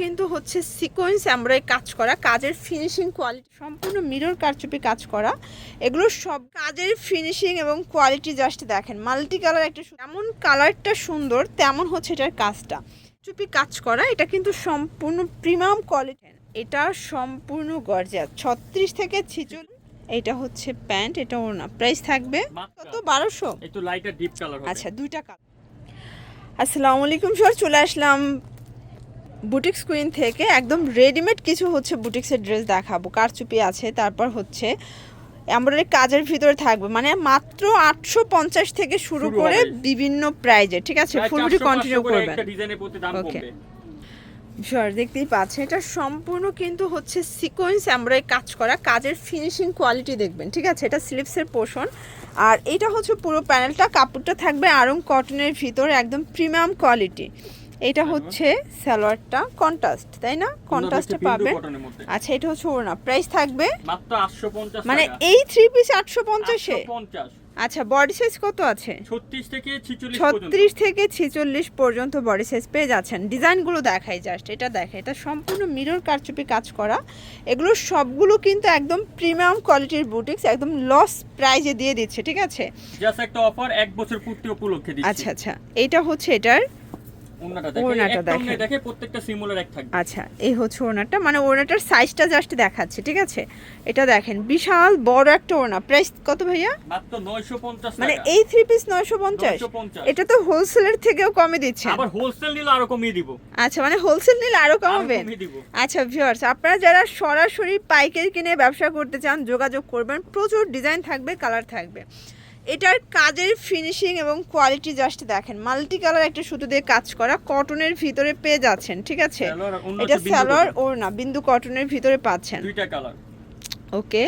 কিন্তু হচ্ছে sequence embroidery কাজ করা কাজের ফিনিশিং কোয়ালিটি সম্পূর্ণ মিরর কারচুপি কাজ করা। এগুলো সব কাজের ফিনিশিং এবং কোয়ালিটি জাস্ট দেখেন। মাল্টি কালার একটা যেমন কালারটা সুন্দর তেমন হচ্ছে এটার কাজটা। চুপি কাজ করা এটা কিন্তু সম্পূর্ণ প্রিমিয়াম কোয়ালিটি এটা সম্পূর্ণ গর্জিয়াস ছত্রিশ থেকে ছিচল্লিশ এটা হচ্ছে প্যান্ট এটা ওড়না। প্রাইস থাকবে কত? বারোশো? একটু লাইটার ডিপ কালার আচ্ছা দুইটা কালার আসসালামু আলাইকুম স্যার চলে আসলাম বুটিক্স কুইন থেকে একদম রেডিমেড কিছু হচ্ছে বুটিক্সের ড্রেস দেখাবো। কারচুপি আছে তারপর হচ্ছে এমব্রয়ডারি কাজের ভিতরে থাকবে। মানে মাত্র আটশো পঞ্চাশ থেকে শুরু করে বিভিন্ন প্রাইজে ঠিক আছে? প্রায় ফুল ভিডিও 400 কন্টিনিউ 500 করে করবেন। একটা ডিজাইনের প্রতি দাম Okay. কমবে স্যার দেখতেই পাচ্ছেন। এটা সম্পূর্ণ কিন্তু হচ্ছে সিকোয়েন্স এমব্রয়ডারি কাজ করা। কাজের ফিনিশিং কোয়ালিটি দেখবেন ঠিক আছে? এটা স্লিপসের পোষণ আর এটা হচ্ছে পুরো প্যানেলটা কাপড়টা থাকবে আরং কটনের ভিতরে একদম প্রিমিয়াম কোয়ালিটি এটা হচ্ছে সালোয়ারটা কন্ট্রাস্ট তাই না? কন্ট্রাস্টে বিন্দু পাবেন। আচ্ছা এটা হচ্ছে ওড়না। প্রাইস থাকবে মাত্র 850 মানে এই থ্রি পিস আটশো পঞ্চাশে? 850 আচ্ছা বডি সাইজ কত আছে? 36 থেকে 46 পর্যন্ত। ছত্রিশ থেকে ছেচল্লিশ পর্যন্ত বডি সাইজ পেয়ে যাচ্ছেন। ডিজাইনগুলো দেখাই জাস্ট এটা দেখাই। এটা সম্পূর্ণ মিরর কারচুপি কাজ করা। এগুলো সবগুলো কিন্তু একদম প্রিমিয়াম কোয়ালিটির বুটিক্স একদম লস প্রাইজে দিয়ে দিচ্ছে ঠিক আছে? জাস্ট একটা অফার এক বছর পূর্তি উপলক্ষে দিচ্ছি। আচ্ছা আচ্ছা। এইটা হচ্ছে এটার দেখে। ওড়নাটা। দেখে। প্রত্যেকটা সিমুলার এক থাকবে। আচ্ছা এই হচ্ছে ওড়নাটা। মানে ওড়নাটার সাইজটা জাস্ট দেখাচ্ছে ঠিক আছে? এটা দেখেন বিশাল বড় একটা ওড়না। প্রাইস কত ভাইয়া? মাত্র 950 মানে এই থ্রি পিস নয়শো পঞ্চাশ? 950 এটা তো হোলসেলের থেকেও কমে আবার হোলসেল নিলে আরও কমিয়ে দিব। আচ্ছা মানে হোলসেল নিলে আরও আরও কমাবেন আচ্ছা ভিউয়ার্স আপনারা যারা সরাসরি পাইকারি কিনে ব্যবসা করতে চান যোগাযোগ করবেন। প্রচুর ডিজাইন থাকবে কালার থাকবে। এটার কাজের ফিনিশিং এবং কোয়ালিটি জাস্ট দেখেন। মাল্টি কালার একটা সুতো দিয়ে কাজ করা কটনের ভিতরে পেয়ে যাচ্ছেন ঠিক আছে? এটা স্যালোয়ার ওর। ওড়না বিন্দু কটনের ভিতরে পাচ্ছেন। দুইটা কালার ওকে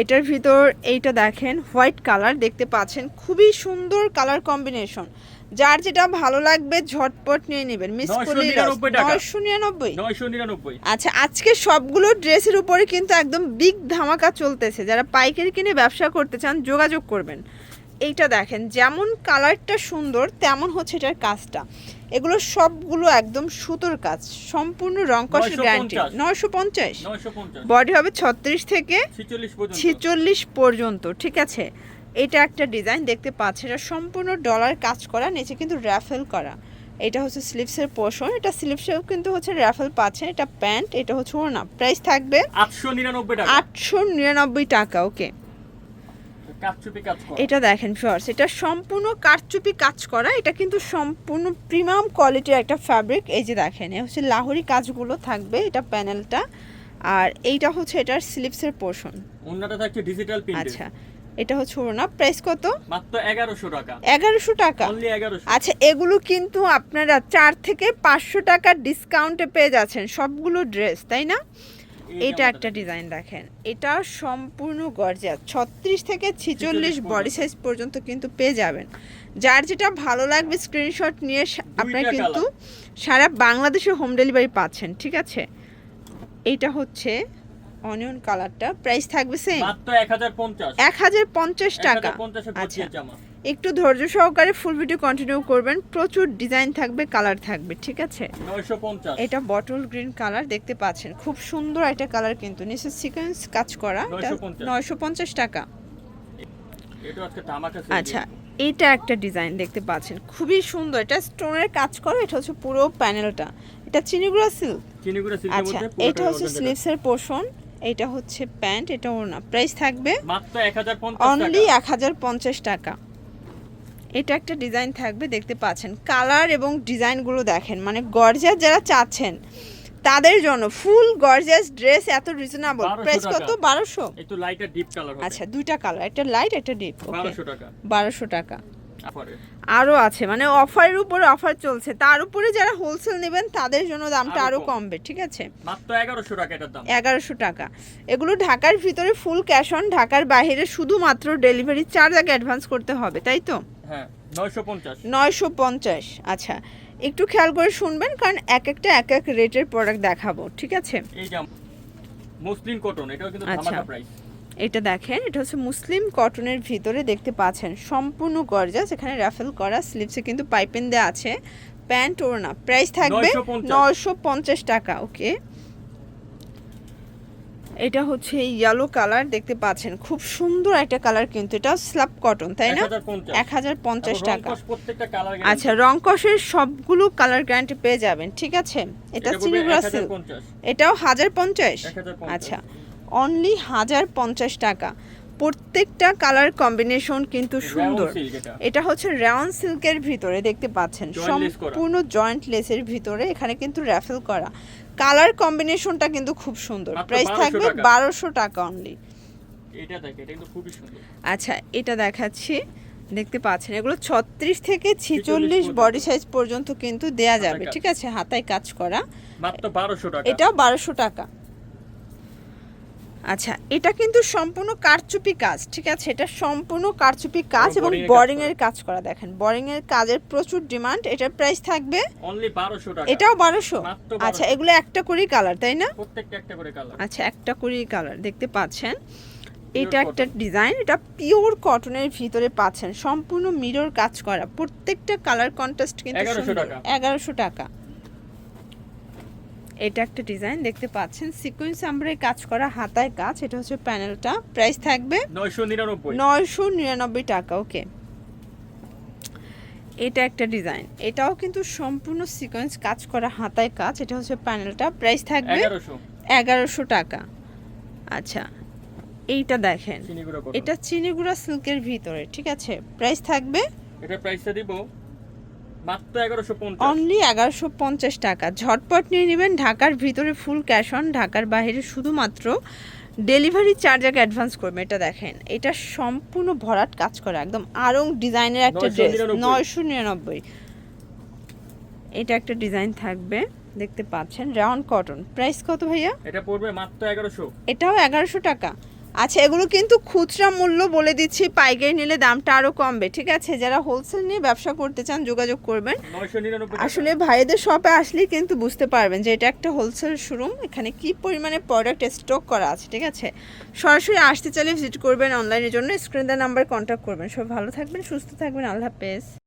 এটার ভিতর এইটা দেখেন হোয়াইট কালার দেখতে পাচ্ছেন। খুবই সুন্দর কালার কম্বিনেশন যার যেটা ভালো লাগবে ঝটপট নিয়ে নেবেন। মিস করলে 999 নয়শো নিরানব্বই? 999 আচ্ছা আজকে সবগুলো ড্রেসের উপরে কিন্তু একদম বিগ ধামাকা চলতেছে। যারা পাইকারি কিনে ব্যবসা করতে চান যোগাযোগ করবেন। এইটা দেখেন যেমন কালারটা সুন্দর তেমন হচ্ছে এটার কাজটা। এগুলো সবগুলো একদম সুতোর কাজ সম্পূর্ণ রংকশের 950 গ্যারান্টি নয়শো পঞ্চাশ? 950 বডি হবে ছত্রিশ থেকে 46 ছিচল্লিশ পর্যন্ত ঠিক আছে? এটা একটা ডিজাইন দেখতে পাচ্ছেন এটা সম্পূর্ণ ডলার কাজ করা নিচে কিন্তু র্যাফেল করা। এটা হচ্ছে স্লিপসের পোর্শন এটা স্লিপসেও কিন্তু হচ্ছে র্যাফেল পাচ্ছেন এটা প্যান্ট এটা হচ্ছে ওর ওড়না। প্রাইস থাকবে 899 টাকা। আটশো নিরানব্বই টাকা ওকে এটা দেখেন ফিওর্স এটা সম্পূর্ণ কারচুপি কাজ করা এটা কিন্তু সম্পূর্ণ প্রিমিয়াম কোয়ালিটির একটা ফ্যাব্রিক এই যে দেখেন হচ্ছে লাহোরি কাজগুলো থাকবে এটা প্যানেলটা আর এইটা হচ্ছে এটার স্লিপসের পোর্শন ওন্নাটা থাকছে ডিজিটাল প্রিন্টের আচ্ছা এটা হচ্ছে ওড়না। প্রাইস কত? মাত্র 1100 টাকা। এগারোশো টাকা। অনলি 1100 আচ্ছা এগুলো কিন্তু আপনারা চার থেকে পাঁচশো টাকার ডিসকাউন্টে পেয়ে যাচ্ছেন। সবগুলো ড্রেস তাই না? এটা একটা ডিজাইন দেখেন। এটা সম্পূর্ণ গর্জিয়াস। ছত্রিশ থেকে ছিচল্লিশ। বডি সাইজ পর্যন্ত। কিন্তু পেয়ে যাবেন। যার যেটা ভালো লাগবে স্ক্রিনশট নিয়ে আপনারা কিন্তু সারা বাংলাদেশে হোম ডেলিভারি পাচ্ছেন ঠিক আছে? এইটা হচ্ছে অনিয়ন কালারটা প্রাইস থাকবে সেম মাত্র 1050 এক হাজার পঞ্চাশ টাকা। 1050 এর আচ্ছা। একটু ধৈর্য সহকারে ফুল ভিডিও কন্টিনিউ করবেন। প্রচুর ডিজাইন থাকবে কালার থাকবে ঠিক আছে? 950 এটা বটল গ্রিন কালার দেখতে পাচ্ছেন। খুব সুন্দর একটা কালার কিন্তু। নিচে সিকোয়েন্স কাজ করা। 950 নয়শো পঞ্চাশ। টাকা। আচ্ছা এটা একটা ডিজাইন দেখতে পাচ্ছেন। খুবই সুন্দর। এটা স্টোনের কাজ করা। এটা হচ্ছে পুরো প্যানেলটা এটা চিনিগুড়া সিল্ক চিনিগুড়া সিল্কের আচ্ছা মধ্যে এটা হচ্ছে স্লিভসের পোর্শন এটা হচ্ছে প্যান্ট এটা ওড়না। প্রাইস থাকবে মাত্র 1050 অনলি টাকা। এক হাজার পঞ্চাশ টাকা। এটা একটা ডিজাইন থাকবে দেখতে পাচ্ছেন। কালার এবং ডিজাইনগুলো দেখেন। মানে গর্জিয়াস যারা চাচ্ছেন তাদের জন্য ফুল গর্জিয়াস ড্রেস এত রিজনেবল 1200 প্রাইস কত? টাকা। বারোশো? একটু লাইটার ডিপ কালার আচ্ছা দুইটা কালার একটা লাইট একটা ডিপ ওকে 1200 টাকা। বারোশো টাকা। অফারে আরও আছে মানে অফারের উপরে অফার চলছে। তার উপরে যারা হোলসেল নেবেন তাদের জন্য দামটা আরও আরও কমবে ঠিক আছে? মাত্র 1100 টাকা এটার দাম। এগারোশো টাকা। এগুলো ঢাকার ভিতরে ফুল ক্যাশ অন ঢাকার বাইরে শুধুমাত্র ডেলিভারি চার্জ আগে অ্যাডভান্স করতে হবে তাই তো? হ্যাঁ 950 নয়শো পঞ্চাশ আচ্ছা। একটু খেয়াল করে শুনবেন কারণ এক একটা এক এক রেটের প্রোডাক্ট দেখাবো ঠিক আছে? মুসলিন কটন এটাও কিন্তু আচ্ছা। ধামাকা প্রাইস এটা দেখেন এটা হচ্ছে মুসলিম কটনের ভিতরে দেখতে পাচ্ছেন। সম্পূর্ণ গর্জাস এখানে রাফেল করা স্লিপসে কিন্তু পাইপেন দেওয়া আছে। প্যান্ট ওড়না প্রাইস থাকবে 950 নয়শো পঞ্চাশ টাকা ওকে এটা হচ্ছে ইয়েলো কালার দেখতে পাচ্ছেন খুব সুন্দর একটা কালার কিন্তু এটা স্ল্যাব কটন তাই না? এক হাজার পঞ্চাশ। টাকা। আচ্ছা রং কষের সবগুলো কালার গ্যারান্টি পেয়ে যাবেন ঠিক আছে? এটা চিনিগুড়া সিল্ক এটাও হাজার পঞ্চাশ। আচ্ছা। অনলি হাজার পঞ্চাশ টাকা। প্রত্যেকটা কালার কম্বিনেশন কিন্তু সুন্দর। এটা। হচ্ছে রাউন সিল্কের ভিতরে দেখতে পাচ্ছেন। সম্পূর্ণ জয়েন্ট লেসের ভিতরে এখানে কিন্তু র্যাফেল করা। কালার কম্বিনেশনটা কিন্তু খুব সুন্দর। প্রাইস থাকবে বারোশো টাকা অনলি আচ্ছা এটা দেখাচ্ছি। দেখতে পাচ্ছেন এগুলো ছত্রিশ থেকে 46 ছিচল্লিশ বডি সাইজ পর্যন্ত কিন্তু দেয়া যাবে। ঠিক আছে হাতায় কাজ করা। মাত্র 1200 টাকা। এটাও বারোশো টাকা। আচ্ছা এটা কিন্তু সম্পূর্ণ কারচুপি কাজ ঠিক আছে? এটা সম্পূর্ণ কারচুপি কাজ এবং বোরিং। এর কাজ করা। দেখেন। বোরিং এর কাজের প্রচুর ডিমান্ড এটার প্রাইস থাকবে অনলি 1200 টাকা। এটাও বারোশো। মাত্র আচ্ছা এগুলো একটা করেই কালার তাই না? প্রত্যেকটা একটা করে কালার আচ্ছা একটা করেই কালার দেখতে পাচ্ছেন? এটা একটা ডিজাইন এটা পিওর কটনের ভিতরে পাচ্ছেন। সম্পূর্ণ মিরর কাজ করা। প্রত্যেকটা কালার কন্ট্রাস্ট কিন্তু 1100 টাকা। এগারোশো টাকা। এটা একটা ডিজাইন দেখতে পাচ্ছেন। সিকোয়েন্স আমরাই কাজ করা হাতায় কাজ এটা হচ্ছে প্যানেলটা। প্রাইস থাকবে 999 নয়শো নিরানব্বই টাকা ওকে। এটা একটা ডিজাইন। এটাও কিন্তু সম্পূর্ণ সিকোয়েন্স কাজ করা হাতায় কাজ এটা হচ্ছে প্যানেলটা। প্রাইস থাকবে এগারোশো। টাকা। আচ্ছা এইটা দেখেন। এটা চিনিগুড়া সিল্কের ভিতরে ঠিক আছে? প্রাইস থাকবে এটা প্রাইসটা দিব মাত্র 1150 অনলি এগারোশো পঞ্চাশ টাকা। ঝটপট নিয়ে নেবেন ঢাকার ভিতরে ফুল ক্যাশ অন ঢাকার বাইরে শুধুমাত্র ডেলিভারি চার্জ আগে অ্যাডভান্স করবেন এটা দেখেন এটা সম্পূর্ণ ভরাট কাজ করা একদম আরং ডিজাইনের একটা ড্রেস নয়শো নিরানব্বই। এটা একটা ডিজাইন থাকবে দেখতে পাচ্ছেন রাউন্ড কটন প্রাইস কত ভাইয়া? এটা পড়বে মাত্র 1100 এটাও এগারোশো টাকা। আচ্ছা এগুলো কিন্তু খুচরা মূল্য বলে দিচ্ছি। পাইকারি নিলে দামটা আরও কমবে ঠিক আছে? যারা হোলসেল নিয়ে ব্যবসা করতে চান যোগাযোগ করবেন। আসলে ভাইদের শপে আসলেই কিন্তু বুঝতে পারবেন যে এটা একটা হোলসেল শোরুম এখানে কি পরিমাণে প্রোডাক্ট স্টক করা আছে ঠিক আছে? সরাসরি আসতে চাইলে ভিজিট করবেন অনলাইনের জন্য। স্ক্রিন নাম্বার কন্ট্যাক্ট করবেন। সব ভালো থাকবেন সুস্থ থাকবেন। আল্লাহ হাফেজ।